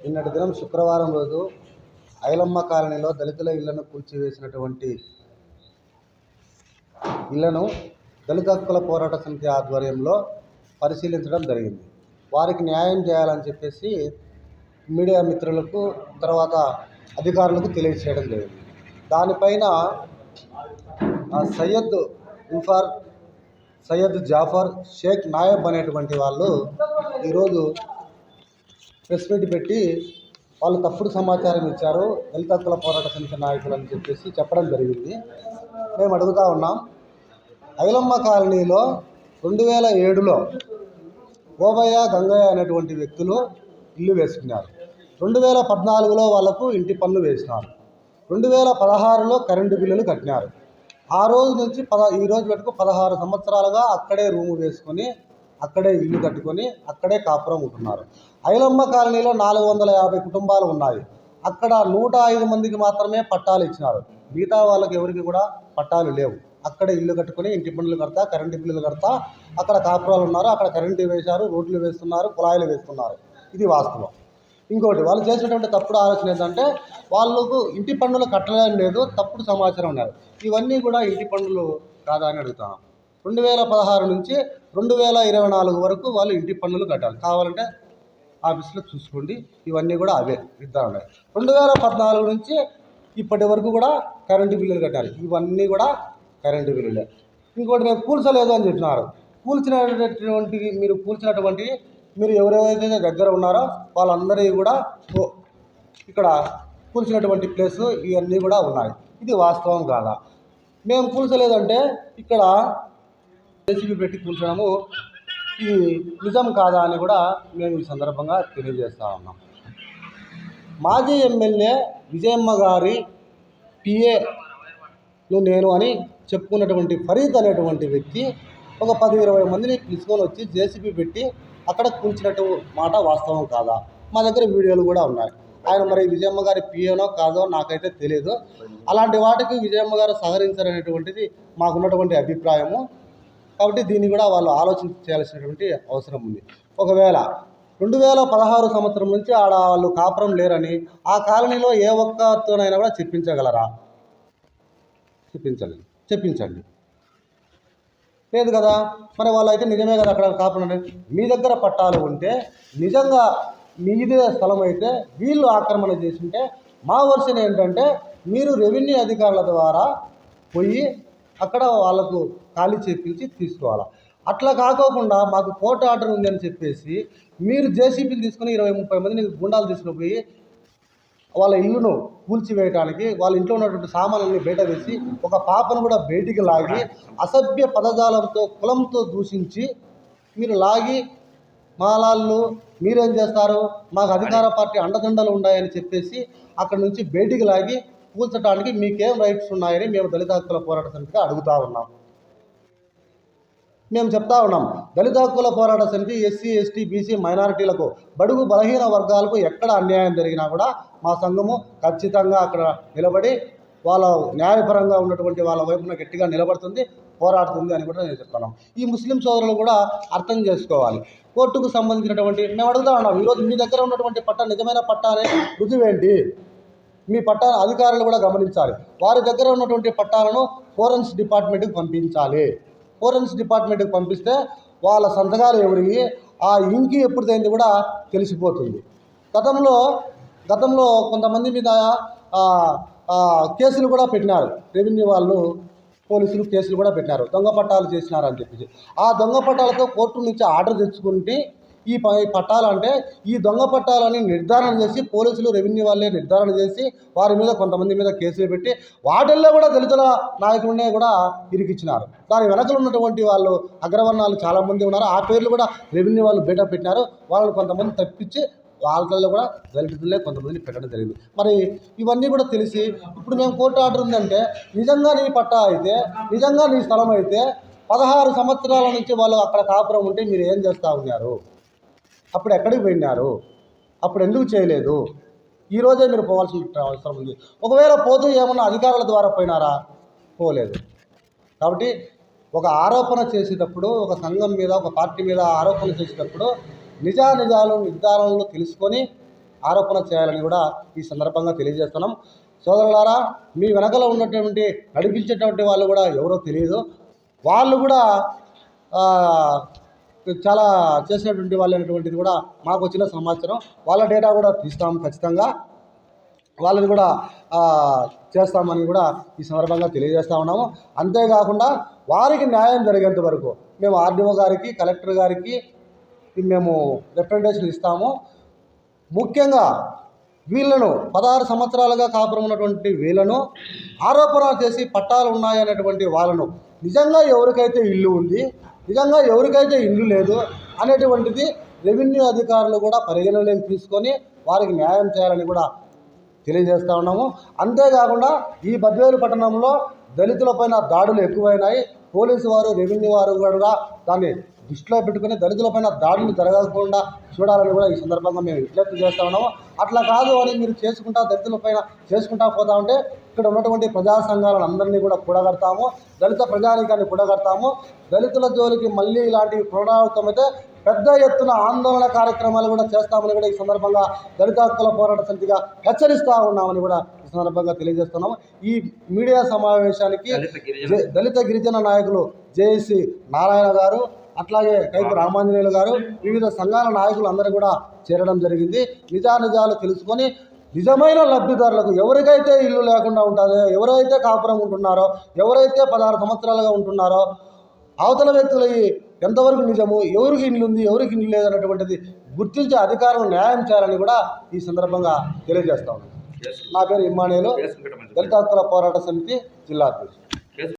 నిన్నటి దినం శుక్రవారం రోజు ఐలమ్మ కాలనీలో దళితుల ఇళ్ళను కూల్చివేసినటువంటి ఇళ్ళను దళిత హక్కుల పోరాట సమితి ఆధ్వర్యంలో పరిశీలించడం జరిగింది. వారికి న్యాయం చేయాలని చెప్పేసి మీడియా మిత్రులకు తర్వాత అధికారులకు తెలియజేయడం జరిగింది దానిపైన సయ్యద్ ఇన్ఫార్ సయ్యద్ జాఫర్ షేక్ నాయబ్ అనేటువంటి వాళ్ళు ఈరోజు ప్రెస్ మీట్ పెట్టి వాళ్ళు తప్పుడు సమాచారం ఇచ్చారు. దళిత హక్కుల పోరాట సమితి నాయకులు అని చెప్పేసి చెప్పడం జరిగింది. మేము అడుగుతా ఉన్నాం. ఐలమ్మ కాలనీలో రెండు వేల ఏడులో ఓబయ్య గంగయ్య అనేటువంటి వ్యక్తులు ఇల్లు వేసుకున్నారు. రెండు వేల పద్నాలుగులో వాళ్ళకు ఇంటి పన్ను వేసినారు. రెండు వేల పదహారులో కరెంటు బిల్లులు కట్టినారు. ఆ రోజు నుంచి పద ఈ రోజు వరకు పదహారు సంవత్సరాలుగా అక్కడే రూము వేసుకొని అక్కడే ఇల్లు కట్టుకొని అక్కడే కాపురం ఉంటున్నారు. ఐలమ్మ కాలనీలో నాలుగు వందల యాభై కుటుంబాలు ఉన్నాయి. అక్కడ నూట ఐదు మందికి మాత్రమే పట్టాలు ఇచ్చినారు. మిగతా వాళ్ళకి ఎవరికి కూడా పట్టాలు లేవు. అక్కడే ఇల్లు కట్టుకొని ఇంటి పనులు కడతా కరెంటు బిల్లులు కడతా అక్కడ కాపురాలు ఉన్నారు అక్కడ కరెంటు వేశారు రోడ్లు వేస్తున్నారు కుళాయిలు వేస్తున్నారు. ఇది వాస్తవం. ఇంకోటి వాళ్ళు చేసినటువంటి తప్పుడు ఆలోచన ఏంటంటే వాళ్ళకు ఇంటి పన్నులు కట్టడం లేదు తప్పుడు సమాచారం ఉన్నారు. ఇవన్నీ కూడా ఇంటి పన్నులు కాదా అని అడుగుతాం. రెండు వేల పదహారు నుంచి రెండు వేల ఇరవై నాలుగు వరకు వాళ్ళు ఇంటి పన్నులు కట్టాలి. కావాలంటే ఆఫీస్లో చూసుకోండి. ఇవన్నీ కూడా అవే ఇద్దా ఉన్నాయి. రెండు వేల పద్నాలుగు నుంచి ఇప్పటి వరకు కూడా కరెంటు బిల్లులు కట్టాలి. ఇవన్నీ కూడా కరెంటు బిల్లులే. ఇంకోటి నేను కూల్చలేదు అని చెప్పినారు. కూల్చినటువంటి మీరు కూల్చినటువంటి మీరు ఎవరెవరైతే దగ్గర ఉన్నారో వాళ్ళందరికీ కూడా ఇక్కడ కూల్చినటువంటి ప్లేస్ ఇవన్నీ కూడా ఉన్నాయి. ఇది వాస్తవం కాదా? మేము కూల్చలేదంటే ఇక్కడ జేసీబీ పెట్టి కూల్చడము ఇది నిజం కాదా అని కూడా మేము ఈ సందర్భంగా తెలియజేస్తా ఉన్నాం. మాజీ ఎమ్మెల్యే విజయమ్మ గారి పిఏను నేను అని చెప్పుకున్నటువంటి ఫరీద్ అనేటువంటి వ్యక్తి ఒక పది ఇరవై మందిని పిలుచుకొని వచ్చి జేసీబీ పెట్టి అక్కడ కూల్చినట్టు మాట వాస్తవం కాదా? మా దగ్గర వీడియోలు కూడా ఉన్నాయి. ఆయన మరి విజయమ్మ గారి పిఏనో కాదో నాకైతే తెలియదు అలాంటి వాటికి విజయమ్మ గారు సహకరించారనేటువంటిది మాకున్నటువంటి అభిప్రాయము. కాబట్టి దీన్ని కూడా వాళ్ళు ఆలోచించాల్సినటువంటి అవసరం ఉంది. ఒకవేళ రెండు వేల పదహారు సంవత్సరం నుంచి ఆడ వాళ్ళు కాపురం లేరని ఆ కాలనీలో ఏ ఒక్కతోనైనా కూడా చెప్పించగలరా? చెప్పించండి చెప్పించండి. లేదు కదా? మరి వాళ్ళు అయితే నిజమే కదా అక్కడ కాపురం మీ దగ్గర పట్టాలు ఉంటే నిజంగా మీదే స్థలం అయితే వీళ్ళు ఆక్రమణ చేసింటే మా వర్షన్ ఏంటంటే మీరు రెవెన్యూ అధికారుల ద్వారా పోయి అక్కడ వాళ్ళకు ఖాళీ చేపించి తీసుకోవాలి? అట్లా కాకోకుండా మాకు కోర్టు ఆర్డర్ ఉంది అని చెప్పేసి మీరు జేసీబీలు తీసుకుని ఇరవై ముప్పై మందిని గుండాలు తీసుకుని పోయి వాళ్ళ ఇల్లును కూల్చివేయడానికి వాళ్ళ ఇంట్లో ఉన్నటువంటి సామాన్లన్నీ బయట వేసి ఒక పాపను కూడా బయటికి లాగి అసభ్య పదజాలంతో కులంతో దూషించి మీరు లాగి మాలాళ్ళు మీరేం చేస్తారు? మాకు అధికార పార్టీ అండదండలు ఉన్నాయని చెప్పేసి అక్కడ నుంచి బయటికి లాగి కూల్చడానికి మీకేం రైట్స్ ఉన్నాయని మేము దళిత హక్కుల పోరాట సమితిగా అడుగుతా ఉన్నాం మేము చెప్తా ఉన్నాం. దళిత హక్కుల పోరాట సమితి ఎస్సీ ఎస్టీ బీసీ మైనారిటీలకు బడుగు బలహీన వర్గాలకు ఎక్కడ అన్యాయం జరిగినా కూడా మా సంఘము ఖచ్చితంగా అక్కడ నిలబడి వాళ్ళ న్యాయపరంగా ఉన్నటువంటి వాళ్ళ వైపున గట్టిగా నిలబడుతుంది పోరాడుతుంది అని కూడా నేను చెప్తున్నాం ఈ ముస్లిం సోదరులు కూడా అర్థం చేసుకోవాలి. కోర్టుకు సంబంధించినటువంటి మేము అడుగుతా ఉన్నాం. ఈరోజు మీ దగ్గర ఉన్నటువంటి పట్ట నిజమైన పట్ట అనే రుజువేంటి మీ పట్టా అధికారులు కూడా గమనించాలి. వారి దగ్గర ఉన్నటువంటి పట్టాలను ఫోరెన్స్ డిపార్ట్మెంట్కి పంపించాలి. ఫోరెన్స్ డిపార్ట్మెంట్కి పంపిస్తే వాళ్ళ సంతకాలు ఎవరివి ఆ ఇంకి ఎప్పుడుదైంది కూడా తెలిసిపోతుంది. గతంలో గతంలో కొంతమంది మీద కేసులు కూడా పెట్టినారు. రెవెన్యూ వాళ్ళు పోలీసులు కేసులు కూడా పెట్టినారు. దొంగ పట్టాలు చేసినారు అని చెప్పేసి. ఆ దొంగ పట్టాలతో కోర్టు నుంచి ఆర్డర్ తెచ్చుకుంటే ఈ ప ఈ పట్టాలు అంటే ఈ దొంగ పట్టాలని నిర్ధారణ చేసి పోలీసులు రెవెన్యూ వాళ్ళే నిర్ధారణ చేసి వారి మీద కొంతమంది మీద కేసులు పెట్టి వాటిల్లో కూడా దళితుల నాయకులనే కూడా ఇరికిచ్చినారు. దాని వెనకలు ఉన్నటువంటి వాళ్ళు అగ్రవర్ణాలు చాలామంది ఉన్నారు. ఆ పేర్లు కూడా రెవెన్యూ వాళ్ళు బయట పెట్టినారు. వాళ్ళని కొంతమంది తప్పించి వాళ్ళలో కూడా దళితులే కొంతమందిని పెట్టడం జరిగింది. మరి ఇవన్నీ కూడా తెలిసి ఇప్పుడు మేము కోర్టు ఆర్డర్ ఉందంటే నిజంగా నీ పట్టా అయితే నిజంగా నీ స్థలం అయితే పదహారు సంవత్సరాల నుంచి వాళ్ళు అక్కడ కాపురం ఉంటే మీరు ఏం చేస్తూ ఉన్నారు? అప్పుడు ఎక్కడికి పోయినారు? అప్పుడు ఎందుకు చేయలేదు? ఈరోజే మీరు పోవాల్సిన అవసరం ఉంది. ఒకవేళ పోతూ ఏమన్నా అధికారుల ద్వారా పోయినారా? పోలేదు. కాబట్టి ఒక ఆరోపణ చేసేటప్పుడు ఒక సంఘం మీద ఒక పార్టీ మీద ఆరోపణ చేసేటప్పుడు నిజానిజాలు నిర్ధారణలు తెలుసుకొని ఆరోపణ చేయాలని కూడా ఈ సందర్భంగా తెలియజేస్తున్నాం. సోదరులారా మీ వెనకలో ఉన్నటువంటి నడిపించేటువంటి వాళ్ళు కూడా ఎవరో తెలియదు. వాళ్ళు కూడా చాలా చేసినటువంటి వాళ్ళు అనేటువంటిది కూడా మాకు వచ్చిన సమాచారం. వాళ్ళ డేటా కూడా తీస్తాం ఖచ్చితంగా. వాళ్ళని కూడా చేస్తామని కూడా ఈ సందర్భంగా తెలియజేస్తా ఉన్నాము. అంతేకాకుండా వారికి న్యాయం జరిగేంత వరకు మేము ఆర్డీఓ గారికి కలెక్టర్ గారికి మేము రిప్రజెంటేషన్ ఇస్తాము. ముఖ్యంగా వీళ్ళను పదహారు సంవత్సరాలుగా కాపురం ఉన్నటువంటి వీళ్ళను ఆరోపణ చేసి పట్టాలు ఉన్నాయనేటువంటి వాళ్ళను నిజంగా ఎవరికైతే ఇల్లు ఉంది నిజంగా ఎవరికైతే ఇల్లు లేదు అనేటువంటిది రెవెన్యూ అధికారులు కూడా పరిగణలోకి తీసుకొని వారికి న్యాయం చేయాలని కూడా తెలియజేస్తూ ఉన్నాము. అంతేకాకుండా ఈ బద్వేలు పట్టణంలో దళితులపైన దాడులు ఎక్కువైనాయి. పోలీసు వారు రెవెన్యూ వారు కూడా దాన్ని దృష్టిలో పెట్టుకుని దళితులపైన దాడులు జరగకుండా చూడాలని కూడా ఈ సందర్భంగా మేము విజ్ఞప్తి చేస్తా ఉన్నాము. అట్లా కాదు అని మీరు చేసుకుంటా దళితులపైన చేసుకుంటా పోతా ఉంటే ఇక్కడ ఉన్నటువంటి ప్రజా సంఘాలను అందరినీ కూడా కూడగడతాము. దళిత ప్రజానికాన్ని కూడగడతాము. దళితుల జోలికి మళ్ళీ ఇలాంటివి పునరావృతమైతే పెద్ద ఎత్తున ఆందోళన కార్యక్రమాలు కూడా చేస్తామని కూడా ఈ సందర్భంగా దళిత హక్కుల పోరాట సమితిగా హెచ్చరిస్తా ఉన్నామని కూడా ఈ సందర్భంగా తెలియజేస్తున్నాము. ఈ మీడియా సమావేశానికి దళిత గిరిజన నాయకులు జేఏసీ నారాయణ గారు అట్లాగే కైపు రామాంజనేయులు గారు వివిధ సంఘాల నాయకులు అందరూ కూడా చేరడం జరిగింది. నిజానిజాలు తెలుసుకొని నిజమైన లబ్ధిదారులకు ఎవరికైతే ఇల్లు లేకుండా ఉంటుందో ఎవరైతే కాపురం ఉంటున్నారో ఎవరైతే పదహారు సంవత్సరాలుగా ఉంటున్నారో అవతల వ్యక్తులు ఎంతవరకు నిజము ఎవరికి ఇల్లు ఉంది ఎవరికి ఇల్లు లేదన్నటువంటిది గుర్తించే అధికారం న్యాయం చేయాలని కూడా ఈ సందర్భంగా తెలియజేస్తా ఉన్నాను. నా పేరు ఇమ్మానేలు. చేసుకుంటామని దళిత హక్కుల పోరాట సమితి జిల్లా అధ్యక్షుడు.